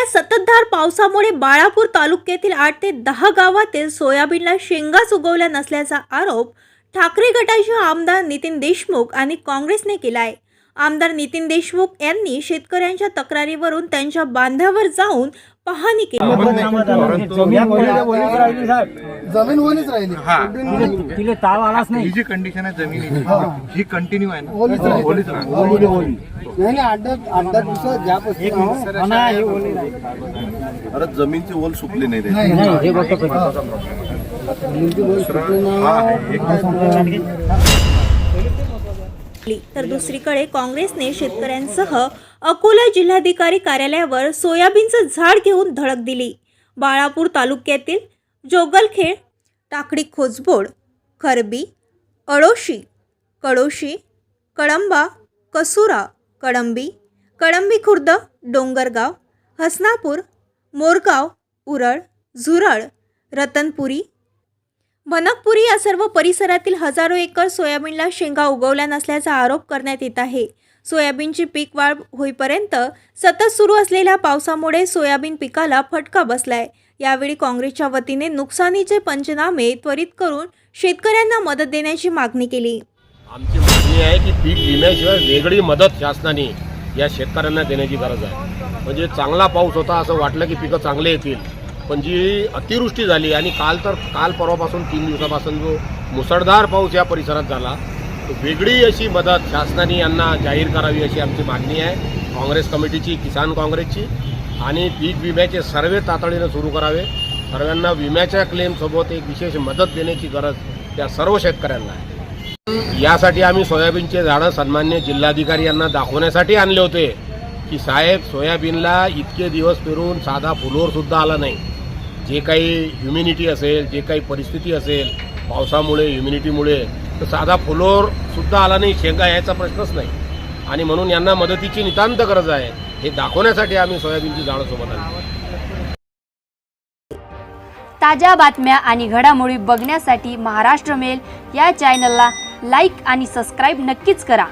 झालेल्या सततधार पावसामुळे बाळापूर तालुक्यातील आठ ते दहा गावातील सोयाबीनला शेंगाच उगवल्या नसल्याचा आरोप ठाकरे गटाचे आमदार नितीन देशमुख आणि काँग्रेसने केला आहे आमदार नितीन देशमुख यांनी शेतकऱ्यांच्या तक्रारीवरून त्यांच्या बांधावर जाऊन पाहणी केली. जमीन ओलीच राहिली तिले ताव आलाच नाही. ही जी कंडिशन आहे जमिनीची ही. कंटिन्यू आहे ना. ओलीच राहिली. ओलीच. ओली नाही आठ आठ. अरे जमीनची ओल सुकली नाही हे बघतो. तर दुसरीकडे काँग्रेसने शेतकऱ्यांसह अकोला जिल्हाधिकारी कार्यालयावर सोयाबीनचं झाड घेऊन धडक दिली. बाळापूर तालुक्यातील जोगलखेड टाकडी खोजबोड खरबी अळोशी कडोशी कळंबा कसुरा कळंबी कळंबी खुर्द डोंगरगाव हसनापूर मोरगाव उरळ झुरळ रतनपुरी भनकपुरी या सर्व परिसरातील हजारो एकर सोयाबीनला शेंगा उगवल्या नसल्याचा आरोप करण्यात येत आहे. सोयाबीनची पीक वाढ होईपर्यंत सतत सुरू असलेल्या पावसामुळे सोयाबीन पिकाला फटका बसलाय. यावेळी काँग्रेसच्या वतीने नुकसानीचे पंचनामे त्वरित करून शेतकऱ्यांना मदत देण्याची मागणी केली. आमची मागणी आहे की पीक विम्याशिवाय वेगळी मदत शासनाने या शेतकऱ्यांना देण्याची गरज आहे. म्हणजे चांगला पाऊस होता असं वाटलं की पिकं चांगले येतील. पण जी अतिवृष्टी झाली आणि काल तर काल परवापासून तीन दिवसापासून जो मुसळधार पाऊस या परिसरात झाला तो वेगळी अशी मदत शासनाने यांना जाहीर करावी अशी आमची मागणी आहे. काँग्रेस कमिटीची किसान काँग्रेसची आणि पीक विम्याचे सर्वे तातडीनं सुरू करावे. सर्वांना विम्याच्या क्लेमसोबत एक विशेष मदत देण्याची गरज त्या सर्व शेतकऱ्यांना आहे. यासाठी आम्ही सोयाबीनचे झाडं सन्मान्य जिल्हाधिकारी यांना दाखवण्यासाठी आणले होते की साहेब सोयाबीनला इतके दिवस पेरून साधा फुलोर सुद्धा आला नाही. जे काही ह्युमिनिटी असेल जे काही परिस्थिती असेल पावसामुळे ह्युमिनिटीमुळे तर साधा फुलोरसुद्धा आला नाही शेंगा यायचा प्रश्नच नाही. आणि म्हणून यांना मदतीची नितांत गरज आहे हे दाखवण्यासाठी आम्ही सोयाबीनची झाडं सोबत आली. ताज्या बातम्या आणि घडामोडी बघण्यासाठी महाराष्ट्र मेल या चॅनलला लाईक आणि सबस्क्राईब नक्कीच करा.